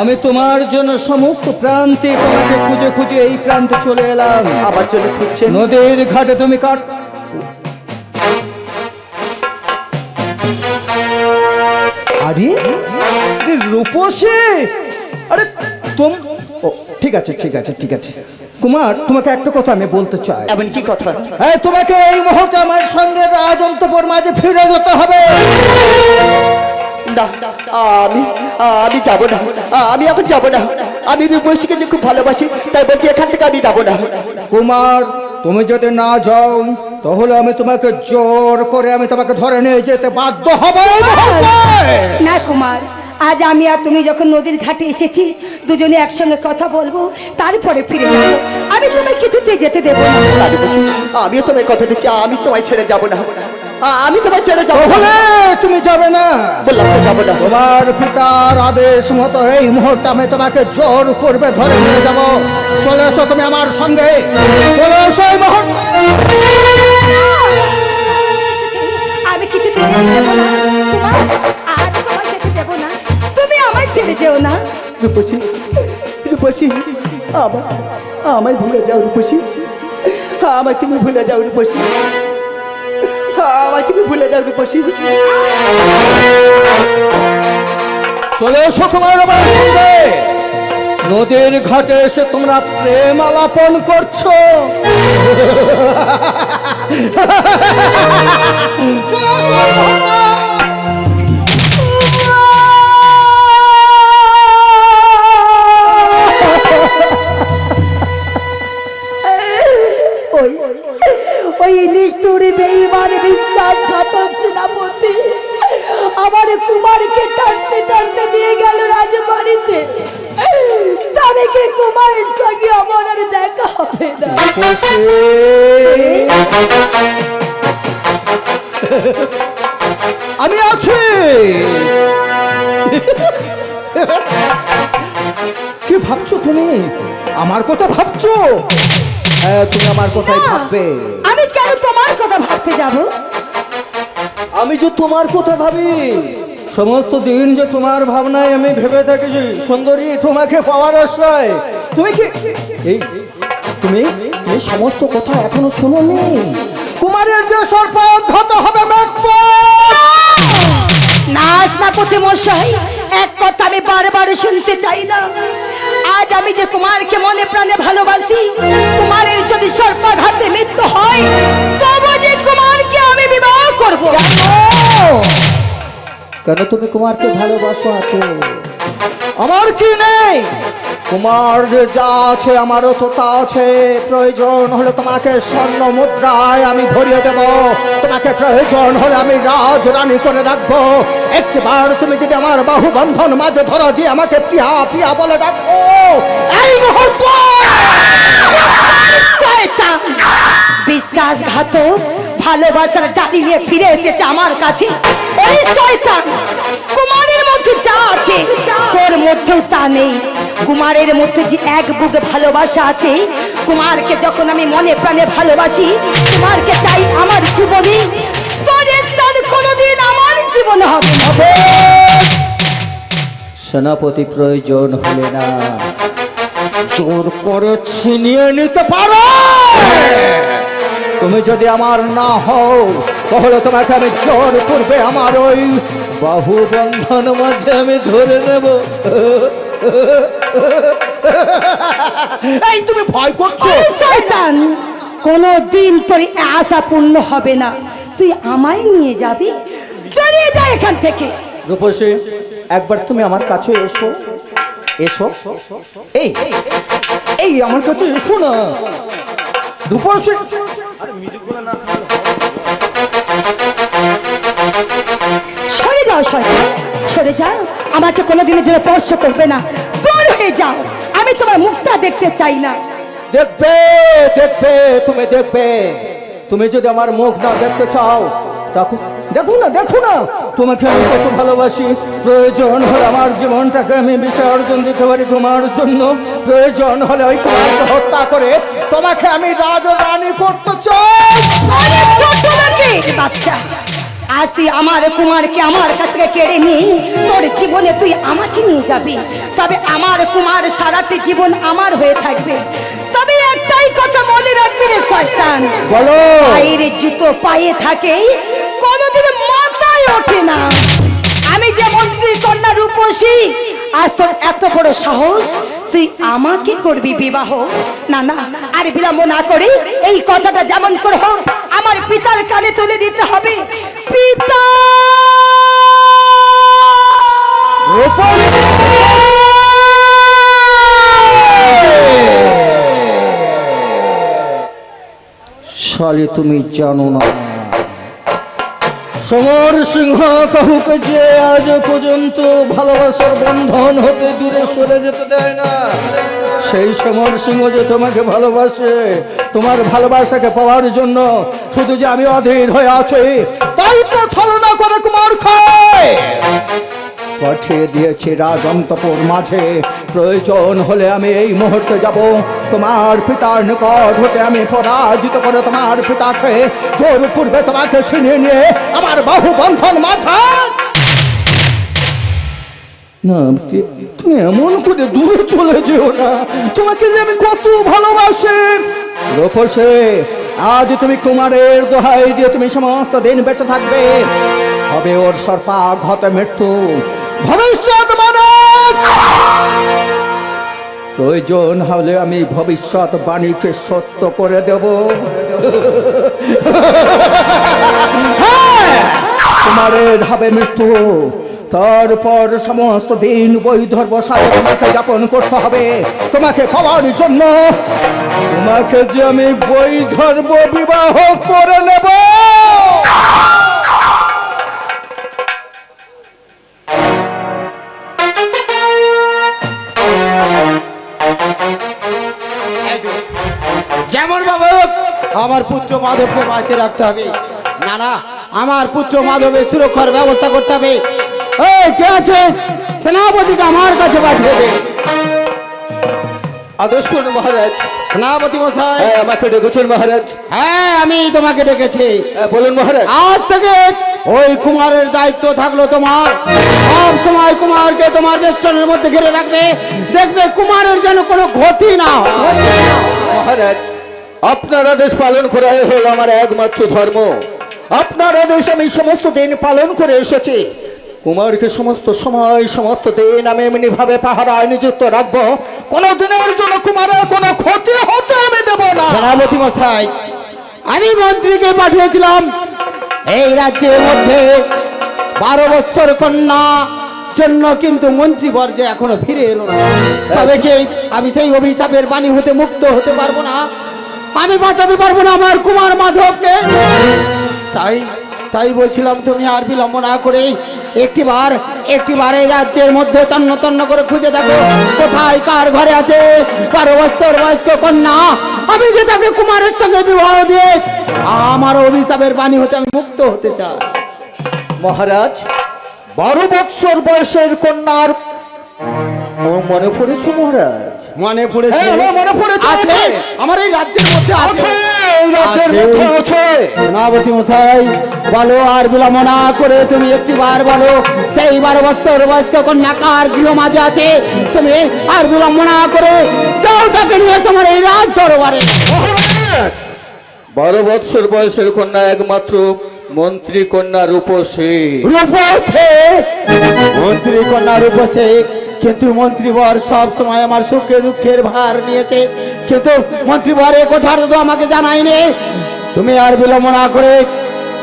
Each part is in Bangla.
আমি তোমার জন্য সমস্ত প্রান্তে তোমাকে খুঁজে খুঁজে এই প্রান্তে চলে এলাম। আবার চলে খুঁজছে। নদীর ঘাটে তুমি কাট আরে রূপসী! আরে তুম ও ঠিক আছে ঠিক আছে ঠিক আছে। কুমার তোমাকে একটা কথা আমি বলতে চাই। এমন কি কথা? হ্যাঁ তোমাকে এই মুহূর্তে আমার সঙ্গে রাজন্তপুর মাঝে ফিরে যেতে হবে। না আমি আমি যাব না আমি এখন যাব না। আমি রূপসীকে যে খুব ভালোবাসি তাই বলছি এখান থেকে আমি যাব না। কুমার তুমি যদি না যাও তাহলে আমি তোমাকে জোর করে আমি তোমাকে ধরে নিয়ে যেতে বাধ্য হব। না কুমার আজ আমি আর তুমি যখন নদীর ঘাটে এসেছি দুজনে একসঙ্গে কথা বলব তারপরে ফিরে যাব। আমি তোমায় কিছুতে যেতে দেবো না। না, আমিও তোমায় কথা দিচ্ছি আমি তোমায় ছেড়ে যাব না। আমি তোমায় ছেড়ে যাব বলে তুমি যাবে না। বললাম তো যাব না। তোমার পিতার আদেশ মতো এই মুহূর্তে আমি তোমাকে জোর করবে ধরে নিয়ে যাব। চলে এসো তুমি আমার সঙ্গে। চলে এসো এই মুহূর্তে। আমি দেবো তুমি আমায় ছেড়ে যেও না। রূপসী রূপসী আমায় ভুলে যাও রূপসী। আমায় তুমি ভুলে যাও রূপসী। তুমি ভুলে যাও চলে এসো তোমার নদীর ঘাটে এসে তোমরা প্রেম আলাপন করছ। ওই আমার কুমারকে টানতে টানতে নিয়ে গেল রাজবাড়িতে। তবে কি কুমারের সঙ্গে আমার আর দেখা হবে না? আমি আছি। কি ভাবছ তুমি? আমার কথা ভাবছ? হ্যাঁ তুমি আমার কথাই ভাববে। আমি কেন তোমার কথা ভাবতে যাব? আমি যে তোমার কথা ভাবি, সমস্ত দিন যে তোমার ভাবনায় আমি ভেবে থাকি সুন্দরী, তোমাকে পাওয়ার আশ্রয়। তুমি কি এই, তুমি এই সমস্ত কথা এখনও শুনোনি? কুমারের যে সর্পাঘাত হবে না সেনাপতি মশাই, এক কথা আমি বারবার শুনতে চাই না। আজ আমি যে কুমারকে মনে প্রাণে ভালোবাসি কুমারের যদি সর্পাঘাতে মৃত্যু হয় তবে কেন তুমি কুমারকে ভালোবাসো এত? আমার কি নেই? কুমার যে যা আছে, আমারও তো তা আছে। প্রয়োজন হলে তোমাকে স্বর্ণ মুদ্রায় আমি ভরিয়ে দেব। তোমাকে প্রয়োজন হলে আমি রাজ রানী করে রাখব। একবার তুমি যদি আমার বাহু বন্ধন মাঝে ধরো, দিয়ে আমাকে পিয়া পিয়া বলে ডাকো। এই মুহূর্তে! শয়তান, বিশ্বাসঘাতক, ভালোবাসার ডালি নিয়ে ফিরে এসেছে আমার কাছে। ওই শয়তান, কুমারের মধ্যে যা আছে, তোর মধ্যেও তা নেই। কুমারের মধ্যে যে এক বুকে ভালোবাসা আছে, কুমারকে যখন আমি মনে প্রাণে ভালোবাসি, কুমারকে চাই আমার জীবনে। তোর স্থান কোনোদিন আমার জীবনে হবে না। সেনাপতি প্রয়োজন হলে না। জোর করে ছিনিয়ে নিতে পারো। তুমি যদি আমার না হও তাহলে তোমাকে আমি জোর করবে আমার ওই বাহু বন্ধন মাঝে আমি ধরে নেব। এই তুমি ভয় করছ? শয়তান কোনো দিন তোর আশা পূর্ণ হবে না। তুই আমায় নিয়ে যাবি? চলিয়ে যা এখান থেকে। রূপসী একবার তুমি আমার কাছে এসো। এসো। এই এই আমার কাছে এসো না। রূপসী সরে যাও শয়তান সরে যাও। আমাকে কোনোদিনের জন্য স্পর্শ করবে না। দূর হয়ে যাও। আমি তোমার মুখটা দেখতে চাই না। দেখবে দেখবে তুমি দেখবে। তুমি যদি আমার মুখ না দেখতে চাও তখন দেখো না দেখো না। তোমাকে আমি কত ভালোবাসি। প্রয়োজন হলে আমার জীবনটাকে আমি বিসর্জন দিতে পারি তোমার জন্য। প্রয়োজন হলে ওই কুমারকে হত্যা করে তোমাকে আমি রাজ রানী করতে চাই। বাচ্চা আজ তুই আমার কুমারকে আমার কাছ থেকে কেড়ে নিয়ে তোর জীবনে তুই আমাকে নিয়ে যাবি। তবে আমার কুমার সারাটি জীবন আমার হয়ে থাকবে। তবে একটাই কথা মনে রাখবি রে শয়তান। বলো। পায়ের জুতো পায়ে থাকে কোনোদিন মাথায় ওঠে না। আমি যে মন্ত্রী কন্যা রূপসী, আজ তোর এত বড় সাহস, তুই আমাকে করবি বিবাহ? না না, আর বিলম্ব না করে এই কথাটা যেমন করে হোক, আমার পিতার কানে তুলে দিতে হবে। পিতা! শালি, তুমি জানো না। সমর সিংহ কাহুকে যে আজ পর্যন্ত ভালোবাসার বন্ধন হতে দূরে সরে যেতে দেয় না। সেই সমর সিংহ যে তোমাকে ভালোবাসে, তোমার ভালোবাসাকে পাওয়ার জন্য শুধু যে আমি অধীর হয়ে আছি, তাই তো ছলনা করে কুমার খায়। পাঠিয়ে দিয়েছি রাজন্তপুর মাঝে। প্রয়োজন হলে আমি এই মুহূর্তে যাব। তোমার পিতার নিকট হতে আমি পরাজিত করে তোমার পিতাকে জোর পূর্বে তোমাকে ছিনিয়ে নিয়ে আমার বাহু বন্ধন মাথা না তুমি এমন করে দূরে চলে যেও না। তোমাকে যে আমি কত ভালোবাসি। রূপসে, আজ তুমি কুমারের দোহাই দিয়ে তুমি সমস্ত দিন বেঁচে থাকবে। হবে ওর সর্পাঘাতে মৃত্যু। ভবিষ্যৎ প্রয়োজন হলে আমি ভবিষ্যৎ বাণীকে সত্য করে দেব। হ্যাঁ, কুমারের হবে মৃত্যু। তারপর সমস্ত দিন বৈধর্ব সাথে তোমাকে যাপন করতে হবে। তোমাকে পাওয়ার জন্য তোমাকে যে আমি বৈধর্ব বিবাহ করে নেব। আমার পুত্র মাধবকে বাঁচিয়ে রাখতে হবে। না না আমার পুত্র মাধবের সুরক্ষার ব্যবস্থা করতে হবে। এই কে আছিস? সেনাপতিকে আমার কাছে পাঠিয়ে দে। আদেশ করুন মহারাজ। সেনাপতি মশাই। হ্যাঁ, আমাকে ডেকেছেন মহারাজ। হ্যাঁ আমি তোমাকে ডেকেছি। হ্যাঁ, বলুন মহারাজ। আজ থেকে ওই কুমারের দায়িত্ব থাকল তোমার। সব সময় কুমারকে তোমার বেষ্টনের মধ্যে ঘিরে রাখবে। দেখবে কুমারের যেন কোনো ক্ষতি না হয়। মহারাজ আপনার আদেশ পালন করাই হল আমার একমাত্র ধর্ম। আপনার আদেশ আমি সমস্ত দিন পালন করে এসেছি। কুমারকে সমস্ত সময় সমস্ত দিন আমি এমনি ভাবে পাহারায় নিযুক্ত রাখব। কোনো দিনের জন্য কুমারের কোনো ক্ষতি হতে আমি দেব না। সেনাপতি মশাই আমি মন্ত্রীকে পাঠিয়েছিলাম। এই রাজ্যের মধ্যে বারো বছর কন্যা জন্য কিন্তু মন্ত্রী বর্জে এখনও ফিরে এলো না। তবে কি আমি সেই অভিশাপের বাণী হতে মুক্ত হতে পারব না? আমি বাঁচাতে পারব না আমার কুমার মাধবকে। তাই তাই বলছিলাম, তুমি আর বিলম্ব না করে একটিবার একটিবার এই রাজ্যের মধ্যে তন্ন তন্ন করে খুঁজে দেখো, কোথায় কার ঘরে আছে বারো বছর বয়স্ক কন্যা। আমি যে তাকে কুমারের সঙ্গে বিবাহ দিয়ে আমার অভিশাপের বাণী হতে আমি মুক্ত হতে চাই। মহারাজ, বারো বৎসর বয়সের কন্যার মনে পড়েছে মহারাজ? মনে পড়েছে? হ্যাঁ, মনে পড়েছে। আছে। আমার এই রাজ্যের মধ্যে আছে। আছে, এই রাজ্যের মধ্যে আছে। সেনাপতি মশাই বলো আর বিলম্ব না করে তুমি একটি বার বলো সেই বারো বছর বয়স্ক কন্যা কার গৃহ মাঝে আছে? তুমি আর বিলম্ব না করে যাও তাকে নিয়ে তোমার এই রাজ দরবারে। বারো বৎসর বয়সের কন্যা একমাত্র মন্ত্রী কন্যা রূপসী। রূপসে। মন্ত্রী কন্যা রূপসে। কিন্তু মন্ত্রী বর সব সময় আমার সুখে দুঃখের ভার নিয়েছে। কিন্তু মন্ত্রী বর এ কথা তো আমাকে জানাইনি তুমি আর বিলম্ব না করে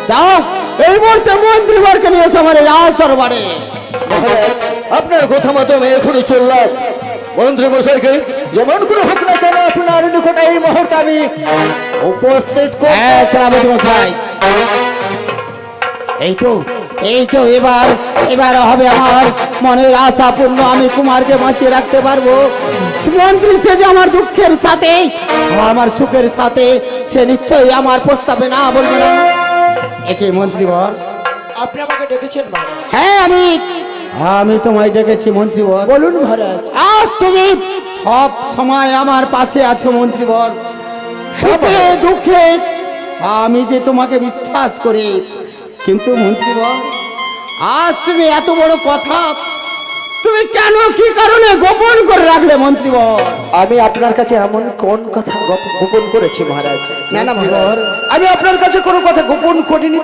যাও। এই মুহূর্তে মন্ত্রী বরকে নিয়ে এসো আমার রাজ দরবারে। আপনার কথা মতো আমি এখনই চললাম মন্ত্রী মশাইকে যেমন করে হোক না কেন আপনার নিকটে এই মুহূর্তে আমি উপস্থিত হ্যাঁ মশাই। এই তো এই তো এবার এবার হবে আমার মনের আশা পূর্ণ আমি কুমারকে বাঁচিয়ে রাখতে পারব। মন্ত্রী সে যে আমার দুঃখের সাথে আমার সুখের সাথে সে নিশ্চয়ই আমার প্রস্তাবে না বলবে না। একে মন্ত্রী বর আপনি আমাকে ডেকেছেন হ্যাঁ আমি। আমি তোমায় ডেকেছি মন্ত্রী বর বলুন মহারাজ। আজ তুমি সব সময় আমার পাশে আছো মন্ত্রীবর সুখে দুঃখে আমি যে তোমাকে বিশ্বাস করি কিন্তু মন্ত্রীবর আজ তুমি এত বড় কথা তুমি কেন কি কারণে গোপন করে রাখলে মন্ত্রীবর আমি আপনার কাছে এমন কোন কথা গপ- গোপন করেছি মহারাজ? না, না, মহারাজ। আমি আপনার কাছে কোনো কথা গোপন করিনি।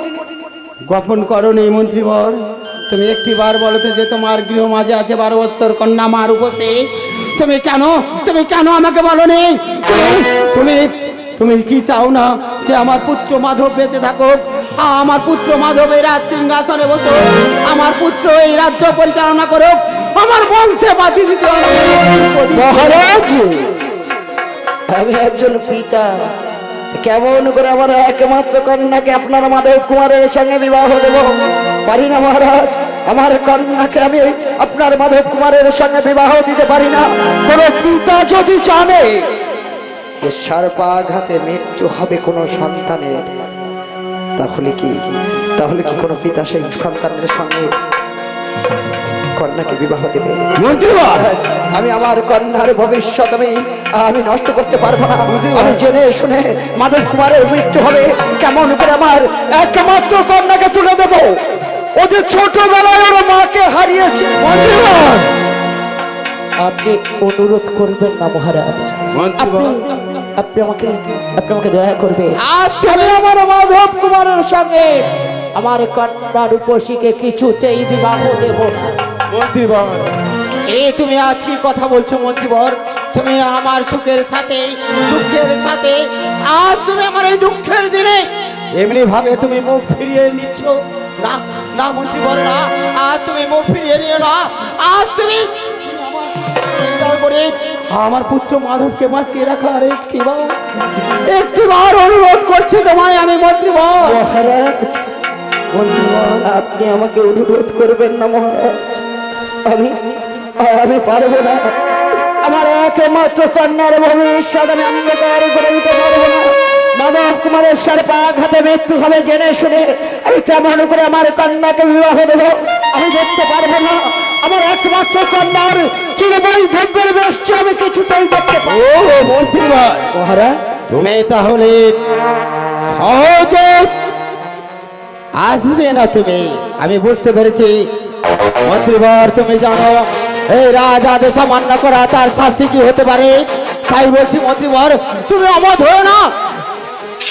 গোপন করো করনি মন্ত্রীবর তুমি একটি বার বলো যে তোমার গৃহ মাঝে আছে বারো বছর কন্যা মার উপস্থিত। তুমি কেন তুমি কেন আমাকে বলনি? তুমি- তুমি তুমি কি চাও না যে আমার পুত্র মাধব বেঁচে থাকুক? আ- আমার পুত্র মাধব এই রাজ সিংহাসনে বসো আমার পুত্র এই রাজ্য পরিচালনা করুক, আমার বংশে বাতি দিতে। মহারাজ, আমি একজন পিতা। কেমন করে আমার একমাত্র কন্যাকে আপনার মাধব কুমারের সঙ্গে বিবাহ দেব? পারি না মহারাজ, আমার কন্যাকে আমি আপনার মাধব কুমারের সঙ্গে বিবাহ দিতে পারি না। কোন পিতা যদি জানে যে মৃত্যু হবে কোনো সন্তানের তাহলে কি তাহলে কি কোনো পিতা সেই সন্তানের সঙ্গে কন্যাকে বিবাহ দেবে? আমি আমার কন্যার ভবিষ্যৎ আমি আমি নষ্ট করতে পারব না। আমি জেনে শুনে মাধব কুমারের মৃত্যু হবে। কেমন করে আমার একমাত্র কন্যাকে তুলে দেব? ও যে ছোটবেলায় ওর মাকে হারিয়েছে। আপনি অনুরোধ করবেন না মহারাজ। মন্ত্রীবর আপনি আমাকে আপনি আমাকে দয়া করবে আজ তুমি আমার মাধব কুমারের সঙ্গে আমার কন্যা রূপসীকে কিছুতেই বিবাহ দেব মন্ত্রীবর এই তুমি আজ কি কথা বলছো মন্ত্রীবর তুমি আমার সুখের সাথে দুঃখের সাথে আজ তুমি আমার এই দুঃখের দিনে এমনি ভাবে তুমি মুখ ফিরিয়ে নিচ্ছ। না না মন্ত্রীবর না আজ তুমি মুখ ফিরিয়ে নিও না। আজ তুমি করে আমার পুত্র মাধবকে বাঁচিয়ে রাখার একটি বার। একটি বার অনুরোধ করছি তোমায়, আমি মন্ত্রী মহারাজ আপনি আমাকে অনুরোধ করবেন না মহারাজ। আমি আমি পারব না। আমার একমাত্র কন্যার ভবিষ্যৎ আমি অন্ধকার করে দিতে পারব না। মাধব কুমারের সর্পাঘাতে মৃত্যু হবে জেনে শুনে আমি কেমন করে আমার কন্যাকে বিবাহ দেব? আমি দেখতে পারব না। আমার একমাত্র কন্যার চিরবৈধব্যের বেশ আমি কিছুতেই দেখতে পাবো মহারাজ? তুমি তাহলে সহজে আসবে না তুমি? আমি বুঝতে পেরেছি। মন্ত্রীবর তুমি জানো এই রাজ আদেশ অমান্য করা তার শাস্তি কি হতে পারে? তাই বলছি মন্ত্রীবর তুমি অমত হয়ে না।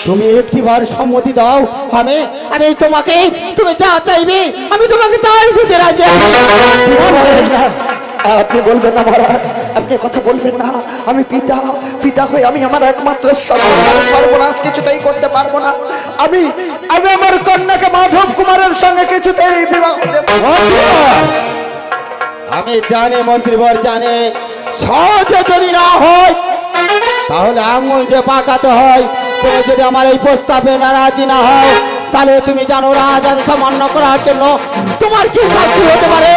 তুমি একটিবার সম্মতি দাও আমি আমি তোমাকে তুমি যা চাইবে আমি তোমাকে তাই দিতে রাজি। আপনি বলবেন না মহারাজ আপনি কথা বলবেন না। আমি পিতা পিতা হয়ে আমি আমার একমাত্র সর্বনাশ কিছুতেই করতে পারব না। আমি আমি আমার কন্যাকে মাধব কুমারের সঙ্গে কিছুতেই বিবাহ আমি জানি মন্ত্রীবর জানে সহজে যদি না হয় তাহলে আঙুল যে পাকাতে হয় যদি আমার এই প্রস্তাবে নারাজি না হও তাহলে তুমি জানো রাজান সামান্য করার জন্য তোমার কি শাস্তি হতে পারে?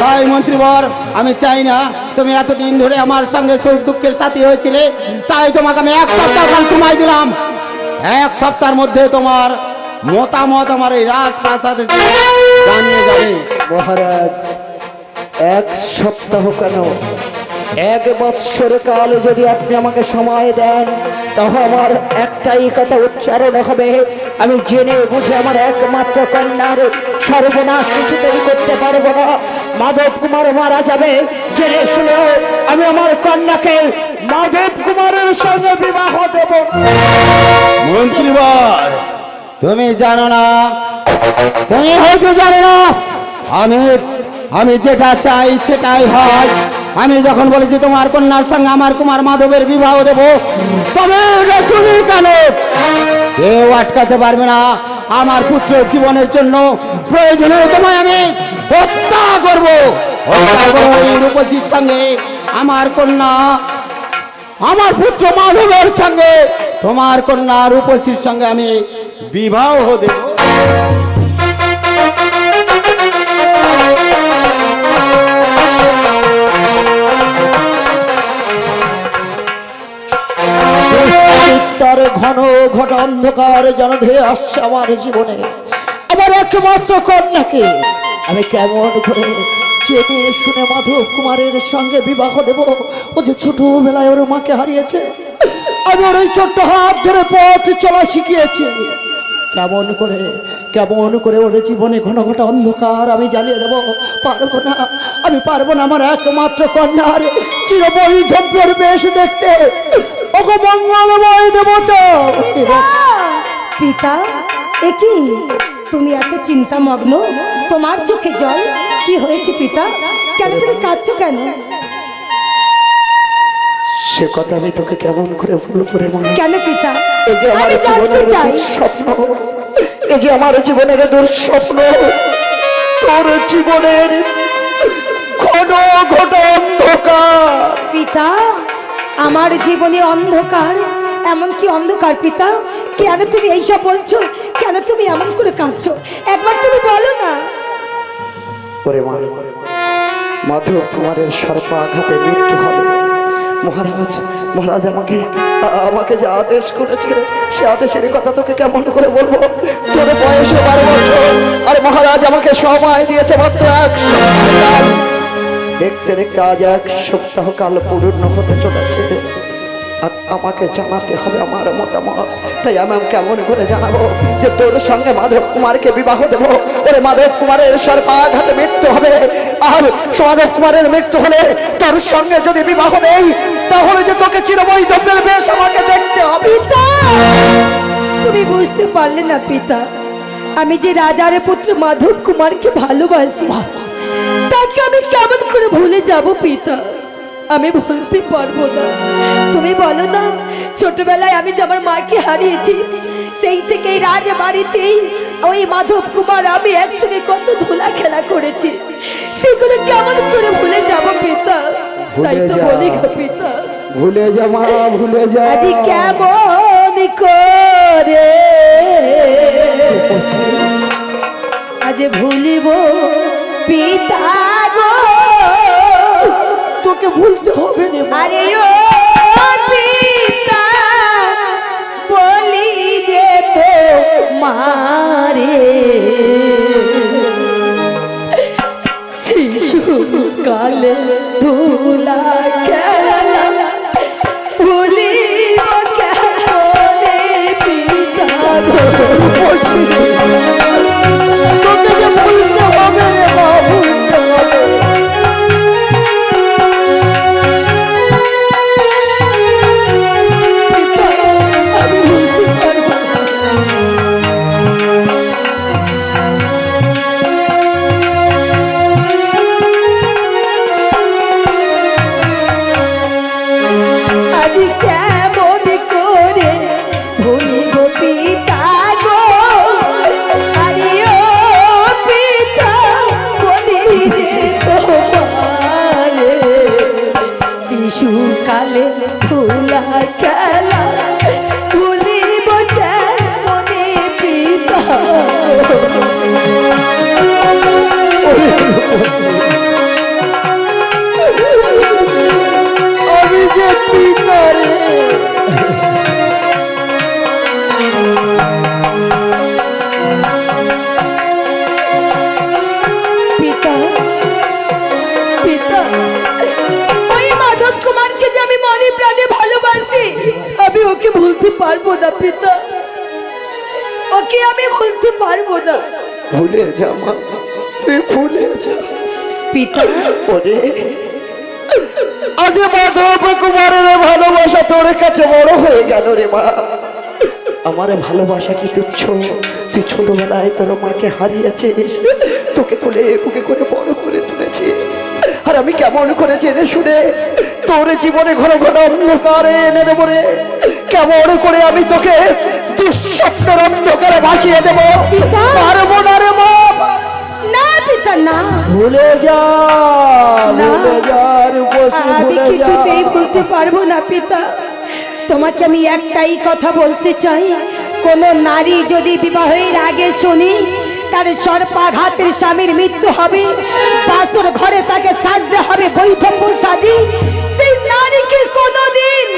তাই মন্ত্রীবর, আমি চাই না তুমি এতদিন ধরে আমার সঙ্গে সুখ দুঃখের সাথী হয়েছিলে, তাই তোমাকে আমি এক সপ্তাহ কাল সময় দিলাম। এক সপ্তাহের মধ্যে তোমার মতামত আমার এই রাজপ্রাসাদে জানিয়ে যাবে। মহারাজ, এক সপ্তাহ কেন এক বৎসর কাল যদি আপনি আমাকে সময় দেন তাহলে আমার একটাই কথা উচ্চারণ হবে। আমি জেনে বুঝে আমার একমাত্র কন্যার সর্বনাশ কিছুতেই করতে পারব না। মাধব কুমার মারা যাবে জেনে শুনেও আমি আমার কন্যাকে মাধব কুমারের সঙ্গে বিবাহ দেব। মন্ত্রীবর তুমি জানো না তুমি হয়তো জানো না আমি আমি যেটা চাই সেটাই হয়। আমি যখন বলেছি তোমার কন্যার সঙ্গে আমার কুমার মাধবের বিবাহ দেব, তবে তুমি কেন? কেউ আটকাতে পারবে না। আমার পুত্র জীবনের জন্য প্রয়োজনে তোমায় আমি হত্যা করব। রূপসীর সঙ্গে, আমার কন্যা, আমার পুত্র মাধবের সঙ্গে, তোমার কন্যা রূপসীর সঙ্গে আমি বিবাহ দেব। ঘন ঘন অন্ধকার যেন ধেয়ে আসছে আমার জীবনে। আমার একমাত্র কন্যাকে আমি কেমন করে জেনে শুনে মাধব কুমারের সঙ্গে বিবাহ দেব? ও যে ছোটবেলায় ওর মাকে হারিয়েছে আমি ওর ওই ছোট্ট হাত ধরে পথ চলা শিখিয়েছি। কেমন করে কেমন করে ওর জীবনে ঘন ঘটা অন্ধকার আমি জ্বালিয়ে দেবো? পারব না, আমি পারব না আমার একমাত্র কন্যার চিরবৈধব্যর বেশ দেখতে। ওগো মঙ্গলময় দেবতা। পিতা এ কি? তুমি এত চিন্তামগ্ন তোমার চোখে জল? কি হয়েছে পিতা? কেন তুমি কাঁদছো কেন? সে কথা আমি তোকে কেমন করে বলব রে মা? কেন পিতা? এই যে আমার আমি জীবনের চাই। দুঃস্বপ্ন এই যে আমার জীবনের দুঃস্বপ্ন তোর জীবনের ঘন ঘন অন্ধকার। পিতা আমার জীবনে অন্ধকার এমন কি অন্ধকার পিতা, কেন তুমি এইসব বলছো? কেন তুমি এমন করে কাঁদছো? একবার তুমি বলো না। ওরে মা, মাধব কুমারের সর্পাঘাতে মৃত্যু হবে। মহারাজ মহারাজ আমাকে আমাকে যে আদেশ করেছে, সে আদেশের কথা তোকে কেমন করে বলব? তোর বয়সে বারো বছর, আর মহারাজ আমাকে সময় দিয়েছে মাত্র এক দেখতে দেখতে আজ এক সপ্তাহ কাল পূর্ণ হতে চলেছে। আর আমাকে জানাতে হবে আমার মতামত। তাই আমি কেমন করে জানাব যে তোর সঙ্গে মাধব কুমারকে বিবাহ দেব। ওরে মাধব কুমারের সর্বাঘাতে মৃত্যু হবে। আর মাধব কুমারের মৃত্যু হলে তোর সঙ্গে যদি বিবাহ দেই তাহলে যে তোকে চিরবৈধব্যের বেশ আমাকে দেখতে হবে। তুমি বুঝতে পারলে না পিতা। আমি যে রাজার পুত্র মাধব কুমারকে ভালোবাসি তাকে আমি কেমন করে ভুলে যাব পিতা? আমি বলতে পারব না। তুমি বলো না ছোটবেলায় আমি যে আমার মাকে হারিয়েছি সেই থেকে এই রাজ বাড়িতেই ওই মাধব কুমার আমি একসঙ্গে কত ধুলা খেলা করেছি। সেগুলো কেমন করে ভুলে যাব পিতা? তাই তো বলি গো পিতা। ভুলে যা মা ভুলে যা। আজি কেমন করে? আজ ভুলিব পিতা গো। তোকে ভুলতে হবে না আরে ও পিতা বলি যে তো মারে শিশু কালে ধুলা খেলা পিতা ওকে আমি ভুলতে পারব না। ভুলে যা মা তুই ভুলে যা পিতা? ওরে। আজ মাধব কুমারের ভালোবাসা তোর কাছে বড় হয়ে গেল রে মা। আমার ভালোবাসা কি তুচ্ছ তুই ছোটবেলায় তোর মাকে হারিয়েছিস? তোকে কোলে বুকে করে বড় করে তুলেছিস? আর আমি কেমন করে জেনে শুনে তোর জীবনে ঘন ঘন অন্ধকারে এনে দেবো রে? কেমন করে আমি তোকে দুঃস্বপ্নের অন্ধকারে ভাসিয়ে দেবো! পারব না রে মা না পিতা না। ভুলে যা না। ভুলে যা আমি কিছুতেই ভুলতে পারব না পিতা। তোমাকে আমি একটাই কথা বলতে চাই। কোন নারী যদি বিবাহের আগে শুনি তার সর্পাঘাতের স্বামীর মৃত্যু হবে। বাসর ঘরে তাকে সাজতে হবে বৈধব্য সাজি। সেই নারীকে কোনদিন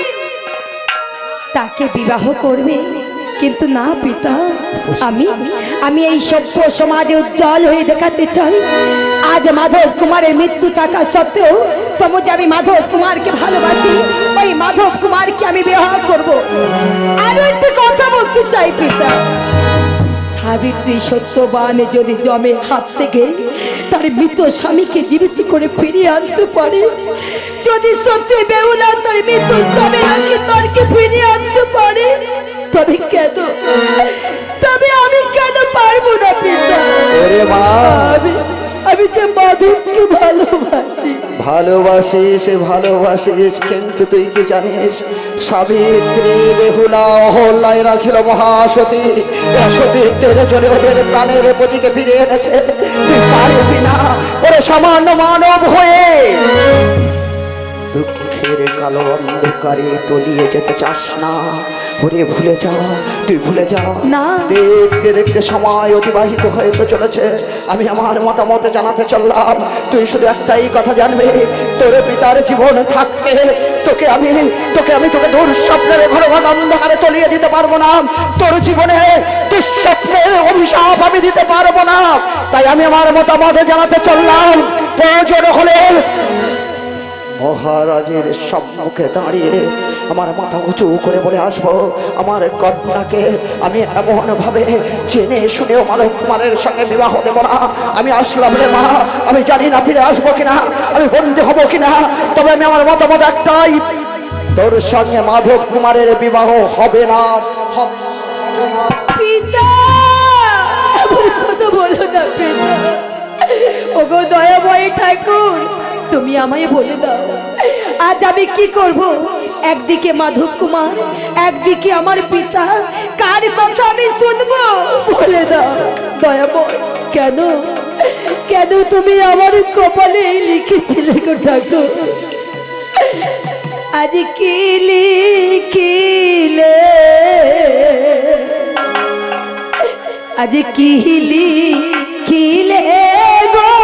তাকে বিবাহ করবে, কিন্তু না পিতা, আমি আমি এই সভ্য সমাজে উজ্জ্বল হয়ে দেখাতে চাই। আজ মাধব কুমারের মৃত্যু থাকা সত্ত্বেও তবু যে আমি মাধব কুমারকে ভালোবাসি, ওই মাধব কুমারকে আমি বিবাহ করব। আরও একটি কথা বলতে চাই, পিতা। সাবিত্রী সত্যবান যদি জমে হাত থেকে তার মৃত স্বামীকে জীবিত করে ফিরিয়ে আনতে পারে। যদি সত্যি বেউলা তার মৃত স্বামীকে তারকে ফিরিয়ে আনতে পারে। তবে কেন? তবে আমি কেন পারব না পিতা? আমি যে মাধবকে ভালোবাসি। ভালোবাসিস ভালোবাসিস, কিন্তু তুই কি জানিস? সাবিত্রী, বেহুলা অহল্লা এরা ছিল মহাসতী। এরা সতীত্বের জন্য ওদের প্রাণের প্রতিকে ফিরে এনেছে। তুই পারবি না, ওরে সামান্য মানব হয়ে। দুঃখের কালো অন্ধকারে তলিয়ে যেতে চাস না। ওরে ভুলে যা তুই ভুলে যা না। দেখতে দেখতে সময় অতিবাহিত হয়ে তো চলেছে। আমি আমার মতামত জানাতে চললাম। তুই শুধু একটাই কথা জানবে তোর পিতার জীবন থাকতে তোকে আমি তোকে আমি তোকে দুঃস্বপ্নের ঘন ঘন অন্ধকারে তলিয়ে দিতে পারব না। তোর জীবনে দুঃস্বপ্নের অভিশাপ আমি দিতে পারব না। তাই আমি আমার মতামত জানাতে চললাম। প্রয়োজন হলে মহারাজের সম্মুখে দাঁড়িয়ে আমার মাথা উঁচু করে বলে আসব। আমার কন্যাকে আমি এমন ভাবে জেনে শুনেও মাধব কুমারের সঙ্গে বিবাহ দেব না। আমি আসলাম রে মা, আমি জানি না ফিরে আসব কিনা, আমি বন্দী হব কিনা, তবে আমি আমার মতামত একটাই, তোর সঙ্গে মাধব কুমারের বিবাহ হবে না। পিতা! কথা বলো না, পিতা। ওগো ঠাকুর তুমি আমায় বলে দাও। আজ আমি কি করব? একদিকে মাধব কুমার, একদিকে আমার পিতা। কার কথা আমি শুনব? বলে দাও। দয়াময়, কেন? কেন তুমি আমার কপালে লিখেছিলে গো ঠাকুর? আজ কি লিখিলে? আজ কিহিলি কিলে গো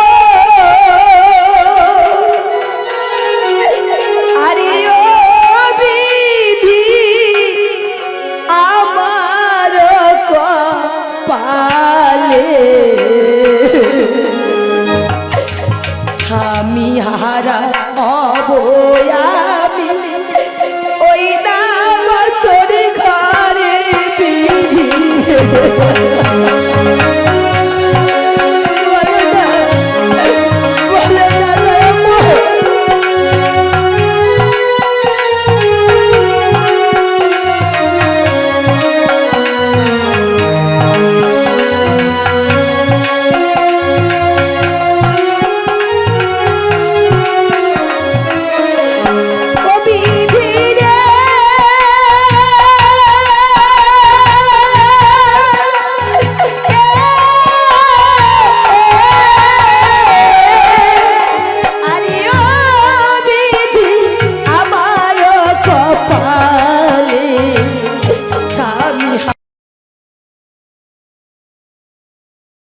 কপালে স্বামী হারা অবয়ামি ওই দাম ঘরে বিধি